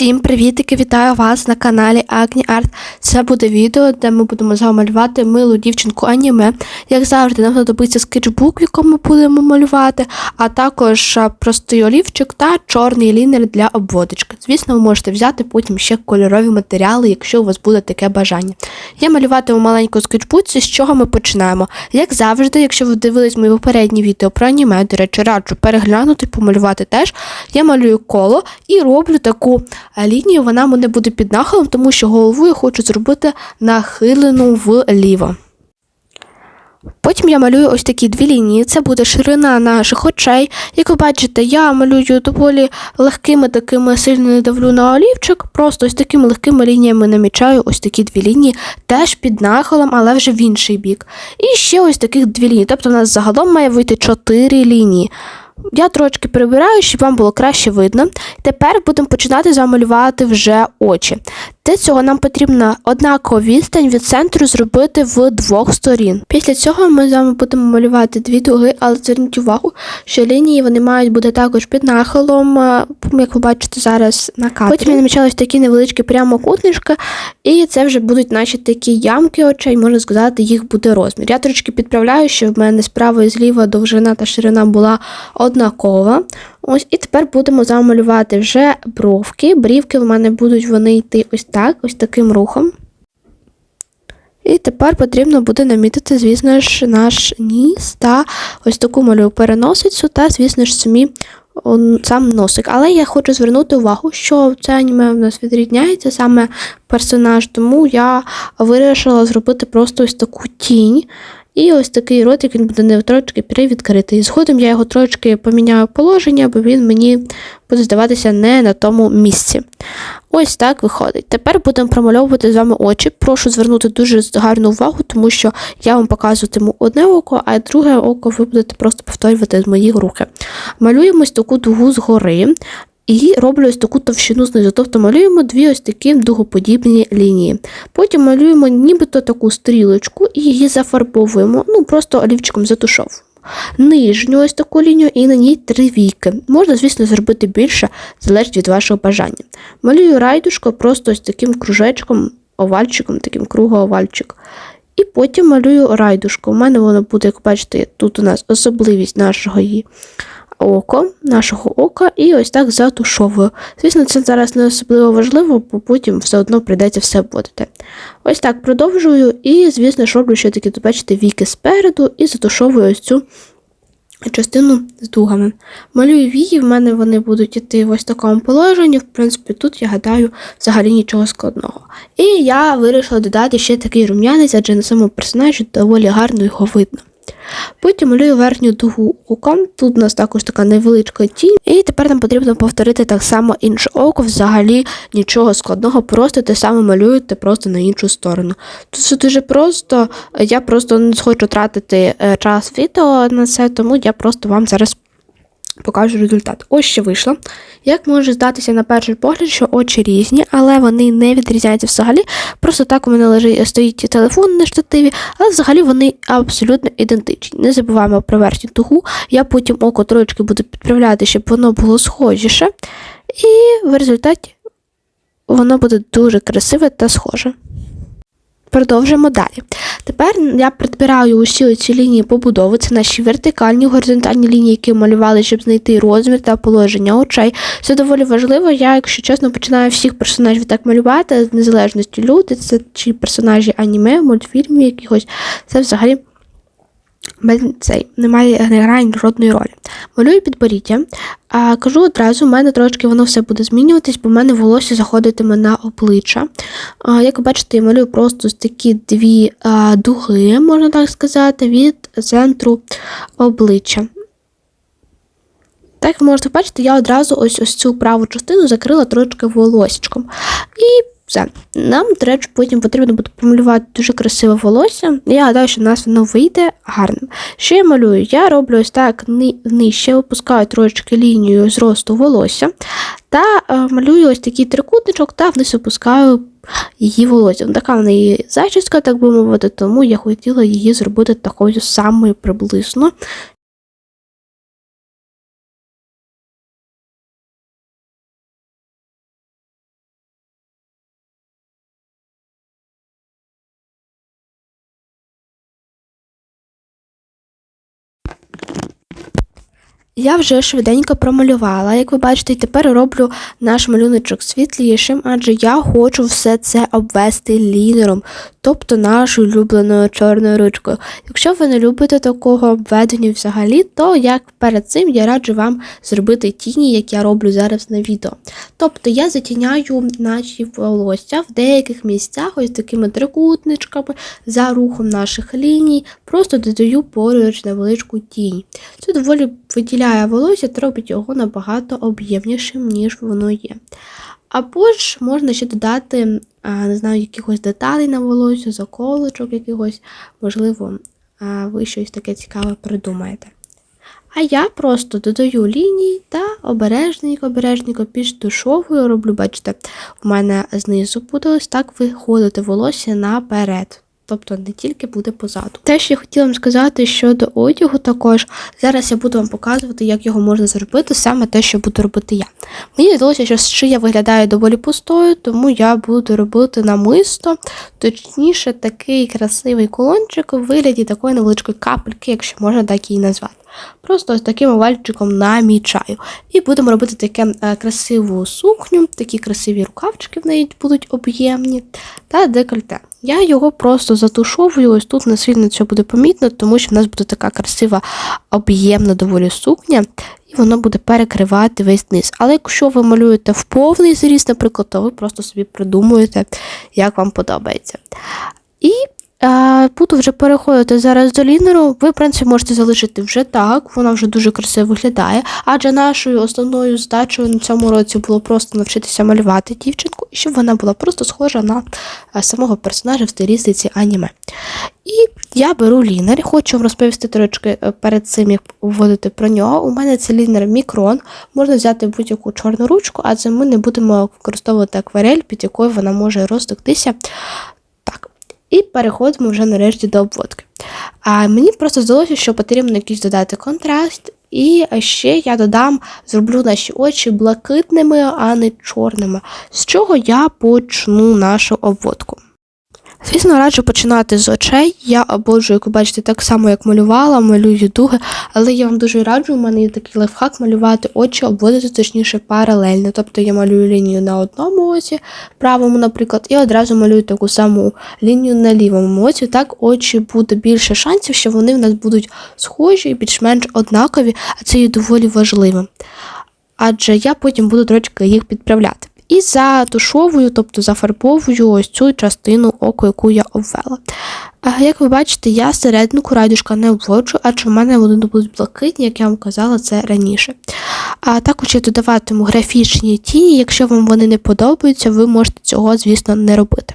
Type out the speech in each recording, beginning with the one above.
Всім привітики! Вітаю вас на каналі Agni Art. Це буде відео, де ми будемо з вами малювати милу дівчинку аніме. Як завжди, нам знадобиться скетчбук, в якому будемо малювати, а також простий олівчик та чорний лінер для обводочки. Звісно, ви можете взяти потім ще кольорові матеріали, якщо у вас буде таке бажання. Я малюватиму маленьку скетчбуці, з чого ми починаємо. Як завжди, якщо ви дивились мої попередні відео про аніме, до речі, раджу переглянути, помалювати теж. Я малюю коло і роблю таку лінію, вона мене буде під нахилом, тому що голову я хочу зробити нахилену вліво. Потім я малюю ось такі дві лінії. Це буде ширина наших очей. Як ви бачите, я малюю доволі легкими такими сильно не давлю на олівчик. Просто ось такими легкими лініями намічаю ось такі дві лінії, теж під нахилом, але вже в інший бік. І ще ось таких дві лінії. Тобто у нас загалом має вийти чотири лінії. Я трошки прибираю, щоб вам було краще видно. Тепер будемо починати замалювати вже очі. Для цього нам потрібна однакова відстань від центру зробити в двох сторін. Після цього ми з вами будемо малювати дві дуги, але зверніть увагу, що лінії вони мають бути також під нахилом, е, як ви бачите зараз на кадрі. Потім я намічала такі невеличкі прямокутнички, і це вже будуть наші такі ямки очей, можна сказати, їх буде розмір. Я трошки підправляю, щоб в мене справа і зліва довжина та ширина була однакова. Ось і тепер будемо замалювати вже бровки. Брівки в мене будуть вони йти ось так, ось таким рухом. І тепер потрібно буде намітити, звісно ж, наш ніс та ось таку малюю переносицю, та, звісно ж, самі сам носик. Але я хочу звернути увагу, що це аніме в нас відрізняється саме персонаж, тому я вирішила зробити просто ось таку тінь. І ось такий ротик він буде не трошки привідкритий. Згодом я його трошки поміняю положення, бо він мені буде здаватися не на тому місці. Ось так виходить. Тепер будемо промальовувати з вами очі. Прошу звернути дуже гарну увагу, тому що я вам показуватиму одне око, а друге око ви будете просто повторювати з моїх руки. Малюємо ось таку дугу згори. І роблю ось таку товщину знизу, тобто малюємо дві ось такі дугоподібні лінії. Потім малюємо нібито таку стрілочку і її зафарбовуємо, ну просто олівчиком затушовуємо. Нижню ось таку лінію і на ній три віки. Можна, звісно, зробити більше, залежить від вашого бажання. Малюю райдушко просто ось таким кружечком, овальчиком, таким кругоовальчик. І потім малюю райдушку. У мене воно буде, як бачите, тут у нас особливість нашого її око, нашого ока, і ось так затушовую. Звісно, це зараз не особливо важливо, бо потім все одно прийдеться все вводити. Ось так продовжую, і, звісно ж, роблю ще такі, бачите, віки спереду і затушовую ось цю частину з дугами. Малюю вії, в мене вони будуть йти в ось такому положенні. В принципі, тут я гадаю взагалі нічого складного. І я вирішила додати ще такий рум'янець, адже на самому персонажі доволі гарно його видно. Потім малюю верхню дугу оком. Тут у нас також така невеличка тінь. І тепер нам потрібно повторити так само інше око, взагалі нічого складного, просто те саме малюєте просто на іншу сторону. Тут все дуже просто, я просто не хочу тратити е, час відео на це, тому я просто вам зараз покажу результат. Ось що вийшло. Як може здатися на перший погляд, що очі різні, але вони не відрізняються взагалі. Просто так у мене лежить, стоїть телефон на штативі, але взагалі вони абсолютно ідентичні. Не забуваємо про верхню тугу. Я потім око трошки буду підправляти, щоб воно було схожіше. І в результаті воно буде дуже красиве та схоже. Продовжимо далі. Тепер я прибираю усі ці лінії побудови, це наші вертикальні, горизонтальні лінії, які малювали, щоб знайти розмір та положення очей. Це доволі важливо. Я, якщо чесно, починаю всіх персонажів так малювати, з незалежності люди, це чи персонажі аніме, мультфільмів якихось. Це взагалі цей немає не грає жодної ролі. Малюю підборіддя. А кажу одразу, в мене трошки воно все буде змінюватись, бо в мене волосся заходитиме на обличчя. А, Як ви бачите, я малюю просто такі дві а, дуги, можна так сказати, від центру обличчя. Так ви можете бачити, я одразу ось ось цю праву частину закрила трошки волосічком. І все. Нам, до речі, потім потрібно буде помалювати дуже красиве волосся. Я гадаю, що в нас воно вийде гарним. Що я малюю? Я роблю ось так нижче, опускаю трошки лінію зросту волосся та е, малюю ось такий трикутничок та вниз опускаю її волосся. Така в неї зачіска, так би мовити, тому я хотіла її зробити такою самою приблизно. Я вже швиденько промалювала, як ви бачите, і тепер роблю наш малюночок світлішим, адже я хочу все це обвести лінером, тобто нашою улюбленою чорною ручкою. Якщо ви не любите такого обведення взагалі, то як перед цим я раджу вам зробити тіні, як я роблю зараз на відео. Тобто я затіняю наші волосся в деяких місцях, ось такими трикутничками, за рухом наших ліній, просто додаю поруч невеличку тінь. Це доволі виділяє волосся та робить його набагато об'ємнішим, ніж воно є. Або ж можна ще додати, не знаю, якихось деталей на волосся, заколочок якихось, можливо, ви щось таке цікаве придумаєте. А я просто додаю лінії та обережненько, обережненько підштушовую роблю, бачите, у мене знизу буде так виходити волосся наперед. Тобто не тільки буде позаду. Те, що я хотіла вам сказати щодо одягу, також зараз я буду вам показувати, як його можна зробити, саме те, що буду робити я. Мені здалося, що шия виглядає доволі пустою, тому я буду робити намисто, точніше, такий красивий колончик у вигляді такої невеличкої капельки, якщо можна так її назвати. Просто ось таким овальчиком намічаю. І будемо робити таке е, красиву сукню, такі красиві рукавчики в неї будуть об'ємні та декольте. Я його просто затушовую, ось тут не сильно це буде помітно, тому що в нас буде така красива об'ємна доволі сукня, і воно буде перекривати весь низ. Але якщо ви малюєте в повний зріст, наприклад, то ви просто собі придумуєте, як вам подобається. І Буду вже переходити зараз до лінеру. Ви, в принципі, можете залишити вже так, вона вже дуже красиво виглядає. Адже нашою основною задачею на цьому році було просто навчитися малювати дівчинку, і щоб вона була просто схожа на е, самого персонажа в стилістиці аніме. І я беру лінер, хочу вам розповісти трошки е, перед цим, як вводити про нього. У мене це лінер мікрон. Можна взяти будь-яку чорну ручку, адже ми не будемо використовувати акварель, під якою вона може розтоктися. І переходимо вже нарешті до обводки. А Мені просто здалося, що потрібно якийсь додати контраст. І ще я додам, зроблю наші очі блакитними, а не чорними. З чого я почну нашу обводку. Звісно, раджу починати з очей. Я ободжую, як ви бачите, так само, як малювала, малюю дуги, але я вам дуже раджу, у мене є такий лайфхак малювати очі, обводити точніше паралельно. Тобто я малюю лінію на одному оці, правому, наприклад, і одразу малюю таку саму лінію на лівому оці. Так очі буде більше шансів, що вони в нас будуть схожі і більш-менш однакові, а це є доволі важливим. Адже я потім буду трошки їх підправляти. І затушовую, тобто зафарбовую ось цю частину оку, яку я обвела. Як ви бачите, я серединку радюшка не обводжу, адже в мене вони будуть блакитні, як я вам казала це раніше. А також я додаватиму графічні тіні, якщо вам вони не подобаються, ви можете цього, звісно, не робити.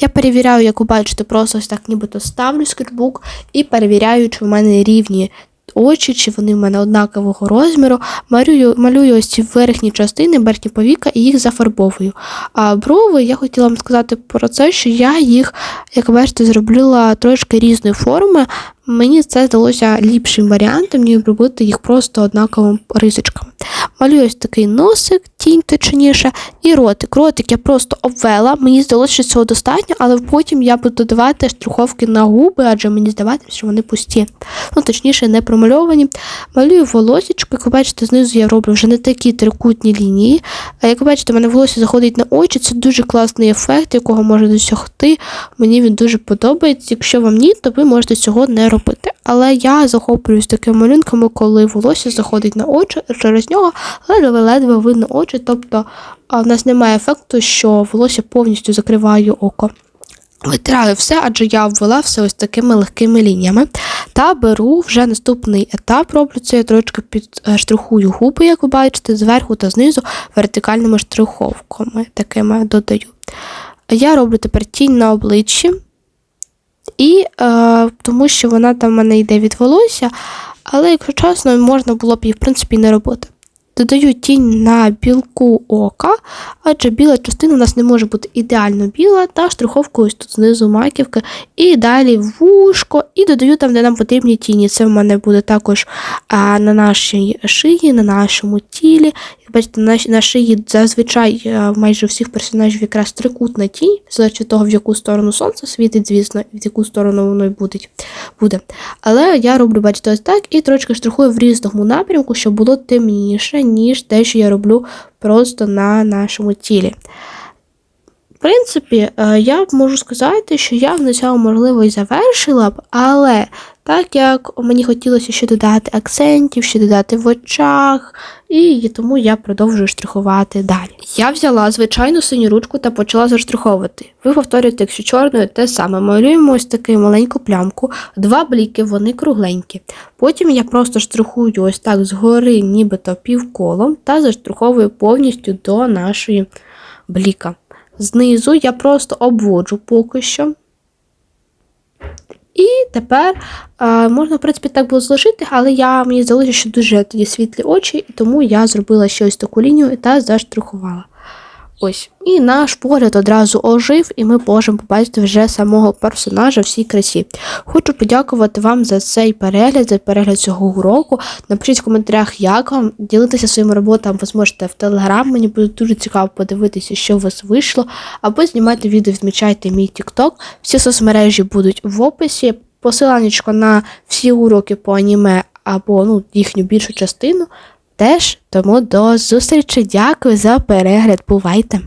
Я перевіряю, як ви бачите, просто ось так нібито ставлю скетчбук і перевіряю, чи в мене рівні очі, чи вони в мене однакового розміру. Малюю малюю ось ці верхні частини, верхні повіка і їх зафарбовую. А брови, я хотіла вам сказати про це, що я їх, як бачите, зробила трошки різної форми. Мені це здалося ліпшим варіантом, ніж робити їх просто однаковими рисочками. Малюю ось такий носик, тінь точніше, і ротик. Ротик я просто обвела, мені здалося, що цього достатньо, але потім я буду додавати штриховки на губи, адже мені здавається, що вони пусті. Ну, точніше, не промальовані. Малюю волосічку, як ви бачите, знизу я роблю вже не такі трикутні лінії. Як ви бачите, в мене волосся заходить на очі, це дуже класний ефект, якого можна досягти. Мені він дуже подобається. Якщо вам ні, то ви можете цього не робити. Але я захоплююсь такими малюнками, коли волосся заходить на очі, через нього ледве-ледве видно очі, тобто в нас немає ефекту, що волосся повністю закриває око. Витираю все, адже я обвела все ось такими легкими лініями. Та беру вже наступний етап, роблю це, я трошки підштрихую губи, як ви бачите, зверху та знизу вертикальними штриховками такими додаю. Я роблю тепер тінь на обличчі, і е, тому що вона там в мене йде від волосся, але, якщо чесно, можна було б її, в принципі, не робити. Додаю тінь на білку ока, адже біла частина у нас не може бути ідеально біла, та штриховку ось тут знизу маківки, і далі вушко, і додаю там, де нам потрібні тіні. Це в мене буде також а, на нашій шиї, на нашому тілі. Бачите, на, на шиї зазвичай а, майже всіх персонажів якраз трикутна тінь, залежить від того, в яку сторону сонце світить, звісно, в яку сторону воно й буде. буде. Але я роблю, бачите, ось так, і трошки штрихую в різному напрямку, щоб було темніше, ніж те, що я роблю просто на нашому тілі. В принципі, е, я можу сказати, що я на цьому, можливо, і завершила б, але так як мені хотілося ще додати акцентів, ще додати в очах, і тому я продовжую штрихувати далі. Я взяла звичайну синю ручку та почала заштриховувати. Ви повторюєте, якщо чорною, те саме. Малюємо ось таку маленьку плямку, два бліки, вони кругленькі. Потім я просто штрихую ось так згори, нібито півколом, та заштриховую повністю до нашої бліка. Знизу я просто обводжу поки що. І тепер е, можна, в принципі, так було залишити, але я, мені здалося, що дуже тоді світлі очі, і тому я зробила ще ось таку лінію та заштрихувала. Ось. І наш погляд одразу ожив, і ми можемо побачити вже самого персонажа в всій красі. Хочу подякувати вам за цей перегляд, за перегляд цього уроку. Напишіть в коментарях, як вам. Ділитися своїми роботами ви зможете в Телеграм. Мені буде дуже цікаво подивитися, що у вас вийшло. Або знімайте відео, відмічайте мій TikTok. Всі соцмережі будуть в описі. Посиланнячко на всі уроки по аніме або ну, їхню більшу частину теж. Тому до зустрічі. Дякую за перегляд. Бувайте!